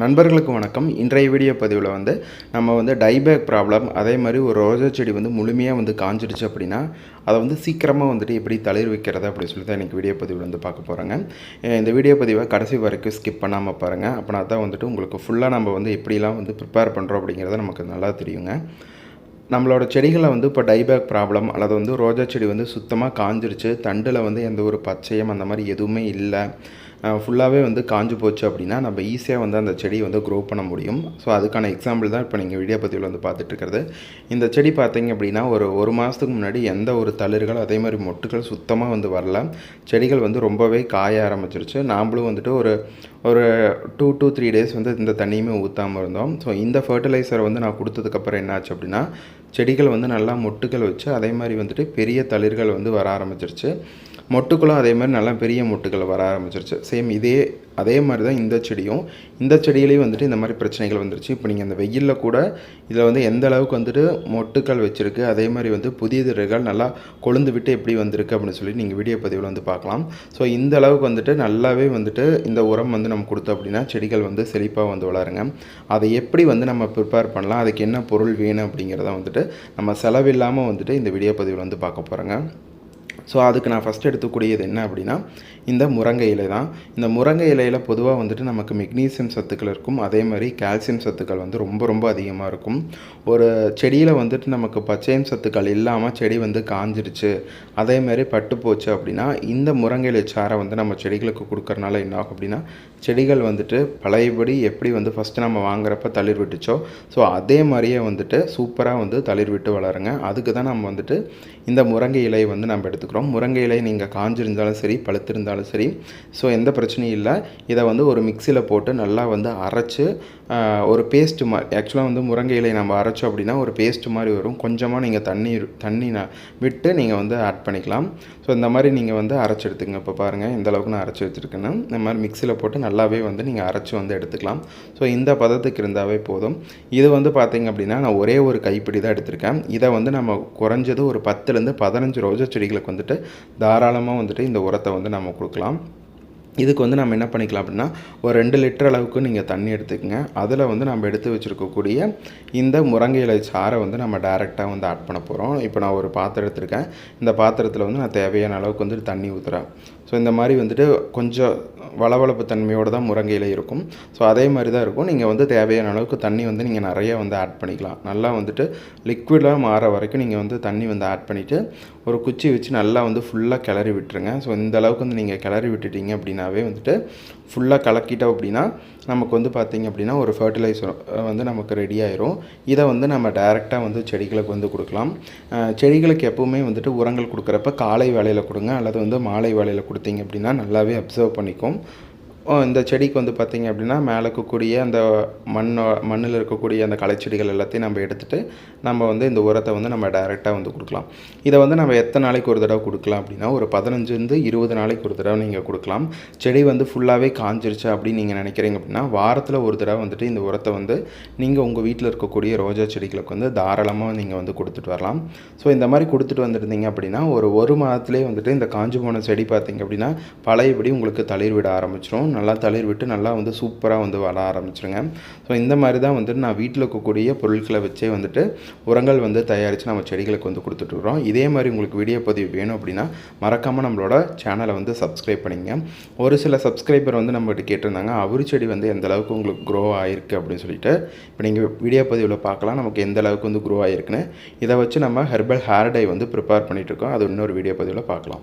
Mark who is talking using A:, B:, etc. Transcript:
A: நண்பர்களுக்கு வணக்கம். இன்றைய வீடியோ பதிவில் வந்து நம்ம வந்து டைபேக் ப்ராப்ளம் அதே மாதிரி ஒரு ரோஜா செடி வந்து முழுமையாக வந்து காஞ்சிடுச்சு அப்படின்னா அதை வந்து சீக்கிரமாக வந்துட்டு எப்படி தளிர் வைக்கிறது அப்படின்னு சொல்லி தான் எனக்கு வீடியோ பதிவில் வந்து பார்க்க போகிறோங்க இந்த வீடியோ பதிவை கடைசி வரைக்கும் ஸ்கிப் பண்ணாமல் பாருங்கள் அப்படின்னா தான் வந்துட்டு உங்களுக்கு ஃபுல்லாக நம்ம வந்து எப்படிலாம் வந்து ப்ரிப்பேர் பண்ணுறோம் அப்படிங்கிறத நமக்கு நல்லா தெரியுங்க. நம்மளோட செடிகளை வந்து இப்போ டைபேக் ப்ராப்ளம் அல்லது வந்து ரோஜா செடி வந்து சுத்தமாக காஞ்சிருச்சு தண்டில் வந்து எந்த ஒரு பச்சையம் அந்த மாதிரி எதுவுமே இல்லை ஃபுல்லாகவே வந்து காஞ்சு போச்சு அப்படின்னா நம்ம ஈஸியாக வந்து அந்த செடியை வந்து க்ரோ பண்ண முடியும். ஸோ அதுக்கான எக்ஸாம்பிள் தான் இப்போ நீங்கள் வீடியோ பதிவில் வந்து பார்த்துட்ருக்கிறது இந்த செடி பார்த்தீங்க அப்படின்னா ஒரு ஒரு மாதத்துக்கு முன்னாடி எந்த ஒரு தளிர்கள் அதே மாதிரி மொட்டுகள் சுத்தமாக வந்து வரல. செடிகள் வந்து ரொம்பவே காய ஆரம்பிச்சிருச்சு. நாம்ளும் வந்துட்டு ஒரு ஒரு டூ டூ த்ரீ டேஸ் வந்து இந்த தண்ணியுமே ஊற்றாமல் இருந்தோம். ஸோ இந்த ஃபர்டிலைசரை வந்து நான் கொடுத்ததுக்கப்புறம் என்னாச்சு அப்படின்னா செடிகள் வந்து நல்லா மொட்டுகள் வச்சு அதே மாதிரி வந்துட்டு பெரிய தளிர்கள் வந்து வர ஆரம்பிச்சிருச்சு. மொட்டுக்களும் அதே மாதிரி நல்லா பெரிய மொட்டுக்களை வர ஆரம்பிச்சிருச்சு. சேம் இதே அதே மாதிரி தான் இந்த செடியும். இந்த செடியிலையும் வந்துட்டு இந்த மாதிரி பிரச்சனைகள் வந்துருச்சு. இப்போ நீங்கள் அந்த வெயிலில் கூட இதில் வந்து எந்த அளவுக்கு வந்துட்டு மொட்டுக்கள் வச்சுருக்கு அதே மாதிரி வந்து புதிய திரைகள் நல்லா கொழுந்து விட்டு எப்படி வந்திருக்கு அப்படின்னு சொல்லி நீங்கள் வீடியோ பதிவில் வந்து பார்க்கலாம். ஸோ இந்த அளவுக்கு வந்துட்டு நல்லாவே வந்துட்டு இந்த உரம் வந்து நம்ம கொடுத்தோம் அப்படின்னா செடிகள் வந்து செழிப்பாக வந்து வளருங்க. அதை எப்படி வந்து நம்ம ப்ரிப்பேர் பண்ணலாம் அதுக்கு என்ன பொருள் வேணும் அப்படிங்கிறத வந்துட்டு நம்ம செலவில்லாமல் வந்துட்டு இந்த வீடியோ பதிவில் வந்து பார்க்க போகிறோங்க ஸோ அதுக்கு நான் ஃபஸ்ட் எடுத்துக்கூடியது என்ன அப்படின்னா இந்த முருங்கை இலை தான். இந்த முருங்கை இலையில் பொதுவாக வந்துட்டு நமக்கு மெக்னீசியம் சத்துக்கள் இருக்கும். அதே மாதிரி கால்சியம் சத்துக்கள் வந்து ரொம்ப ரொம்ப அதிகமாக இருக்கும். ஒரு செடியில் வந்துட்டு நமக்கு பச்சையம் சத்துக்கள் இல்லாமல் செடி வந்து காஞ்சிருச்சு. அதே மாதிரி பட்டு போச்சு அப்படின்னா இந்த முருங்கை இலை சாரை வந்து நம்ம செடிகளுக்கு கொடுக்கறனால என்ன ஆகும் அப்படின்னா செடிகள் வந்துட்டு பழையபடி எப்படி வந்து ஃபஸ்ட்டு நம்ம வாங்குறப்ப தளிர் விட்டுச்சோ ஸோ அதே மாதிரியே வந்துட்டு சூப்பராக வந்து தளிர் விட்டு வளருங்க. அதுக்கு தான் நம்ம வந்துட்டு இந்த முருங்கை இலையை வந்து நம்ம எடுத்துக்கிறோம். முருங்கை இலை நீங்கள் காஞ்சிருந்தாலும் சரி பழுத்திருந்தாலும் சரி ஸோ எந்த பிரச்சனையும் இல்லை. இதை வந்து ஒரு மிக்சியில் போட்டு நல்லா வந்து அரைச்சி ஒரு பேஸ்ட்டு மாதிரி ஆக்சுவலாக வந்து முருங்கை இலை நம்ம அரைச்சோம் அப்படின்னா ஒரு பேஸ்ட்டு மாதிரி வரும். கொஞ்சமாக நீங்கள் தண்ணி தண்ணி விட்டு நீங்கள் வந்து ஆட் பண்ணிக்கலாம். ஸோ இந்த மாதிரி நீங்கள் வந்து அரைச்சி எடுத்துங்க இப்போ பாருங்கள் இந்த அளவுக்கு நான் அரைச்சி வச்சுருக்கேன்னு இந்த மாதிரி மிக்சியில் போட்டு நல்லாவே வந்து நீங்கள் அரைச்சி வந்து எடுத்துக்கலாம். ஸோ இந்த பதத்துக்கு இருந்தாவே போதும். இது வந்து பார்த்திங்க அப்படின்னா நான் ஒரே ஒரு கைப்பிடி தான் எடுத்திருக்கேன். இதை வந்து நம்ம குறைஞ்சது ஒரு பத்துலேருந்து பதினஞ்சு ரோஜா செடிகளுக்கு வந்துட்டு தாராளமாக வந்துட்டு இந்த உரத்தை வந்து நம்ம கொடுக்கலாம். இதுக்கு வந்து நம்ம என்ன பண்ணிக்கலாம் அப்படின்னா ஒரு ரெண்டு லிட்டர் அளவுக்கு நீங்கள் தண்ணி எடுத்துக்கோங்க. அதில் வந்து நம்ம எடுத்து வச்சுருக்கக்கூடிய இந்த முருங்கை இலை சாரை வந்து நம்ம டேரெக்டாக வந்து ஆட் பண்ண போகிறோம் இப்போ நான் ஒரு பாத்திரம் எடுத்திருக்கேன். இந்த பாத்திரத்தில் வந்து நான் தேவையான அளவுக்கு வந்துட்டு தண்ணி ஊற்றுறேன் ஸோ இந்த மாதிரி வந்துட்டு கொஞ்சம் வளவளப்பு தன்மையோடு தான் முரங்கையில் இருக்கும். ஸோ அதே மாதிரி தான் இருக்கும். நீங்கள் வந்து தேவையான அளவுக்கு தண்ணி வந்து நீங்கள் நிறையா வந்து ஆட் பண்ணிக்கலாம். நல்லா வந்துட்டு லிக்விடாக மாற வரைக்கும் நீங்கள் வந்து தண்ணி வந்து ஆட் பண்ணிவிட்டு ஒரு குச்சி வச்சு நல்லா வந்து ஃபுல்லாக கிளறி விட்டுருங்க. ஸோ இந்த அளவுக்கு வந்து நீங்கள் கிளறி விட்டுட்டீங்க அப்படின்னாவே வந்துட்டு ஃபுல்லாக கலக்கிட்டோம் அப்படின்னா நமக்கு வந்து பார்த்திங்க அப்படின்னா ஒரு ஃபர்டிலைசர் வந்து நமக்கு ரெடி ஆயிரும். இதை வந்து நம்ம டைரெக்டாக வந்து செடிகளுக்கு வந்து கொடுக்கலாம். செடிகளுக்கு எப்போவுமே வந்துட்டு உரங்கள் கொடுக்குறப்ப காலை வேலையில் கொடுங்க அல்லது வந்து மாலை வேலையில் கொடுத்தீங்க அப்படின்னா நல்லாவே அப்சர்வ் பண்ணிக்கும். இந்த செடிக்கு வந்து பார்த்திங்க அப்படின்னா மேலே இருக்கக்கூடிய அந்த மண்ணோ மண்ணில் இருக்கக்கூடிய அந்த களைச்செடிகள் எல்லாத்தையும் நம்ம எடுத்துகிட்டு நம்ம வந்து இந்த உரத்தை வந்து நம்ம டைரெக்டாக வந்து கொடுக்கலாம். இதை வந்து நம்ம எத்தனை நாளைக்கு ஒரு தடவை கொடுக்கலாம் அப்படின்னா ஒரு பதினஞ்சுலேருந்து இருபது நாளைக்கு ஒரு தடவை நீங்கள் கொடுக்கலாம். செடி வந்து ஃபுல்லாகவே காஞ்சிருச்சு அப்படின்னு நீங்கள் நினைக்கிறீங்க அப்படின்னா வாரத்தில் ஒரு தடவை வந்துட்டு இந்த உரத்தை வந்து நீங்கள் உங்கள் வீட்டில் இருக்கக்கூடிய ரோஜா செடிகளுக்கு வந்து தாராளமாக நீங்கள் வந்து கொடுத்துட்டு வரலாம். ஸோ இந்த மாதிரி கொடுத்துட்டு வந்துருந்தீங்க அப்படின்னா ஒரு ஒரு மாதத்துலேயே வந்துட்டு இந்த காஞ்சி போன செடி பார்த்திங்க அப்படின்னா பழையபடி உங்களுக்கு தளிர் விட ஆரம்பிச்சிடும் நல்லா தளிர் விட்டு நல்லா வந்து சூப்பராக வந்து வள ஆரம்பிச்சிருங்க. ஸோ இந்த மாதிரி தான் வந்துட்டு நான் வீட்டில் இருக்கக்கூடிய பொருட்களை வச்சே வந்துட்டு உரங்கள் வந்து தயாரித்து நம்ம செடிகளுக்கு வந்து கொடுத்துட்ருக்குறோம் இதே மாதிரி உங்களுக்கு வீடியோ பதிவு வேணும் அப்படின்னா மறக்காமல் நம்மளோட சேனலை வந்து சப்ஸ்கிரைப் பண்ணிங்க. ஒரு சில சப்ஸ்கிரைபர் வந்து நம்மகிட்ட கேட்டிருந்தாங்க அவரு செடி வந்து எந்த அளவுக்கு உங்களுக்கு க்ரோ ஆகிருக்கு அப்படின்னு சொல்லிட்டு. இப்போ நீங்கள் வீடியோ பதிவில் பார்க்கலாம் நமக்கு எந்த அளவுக்கு வந்து க்ரோ ஆகிருக்குன்னு இதை வச்சு நம்ம ஹெர்பல் ஹேர் டை வந்து ப்ரிப்பேர் பண்ணிகிட்ருக்கோம் அது இன்னொரு வீடியோ பதிவில் பார்க்கலாம்.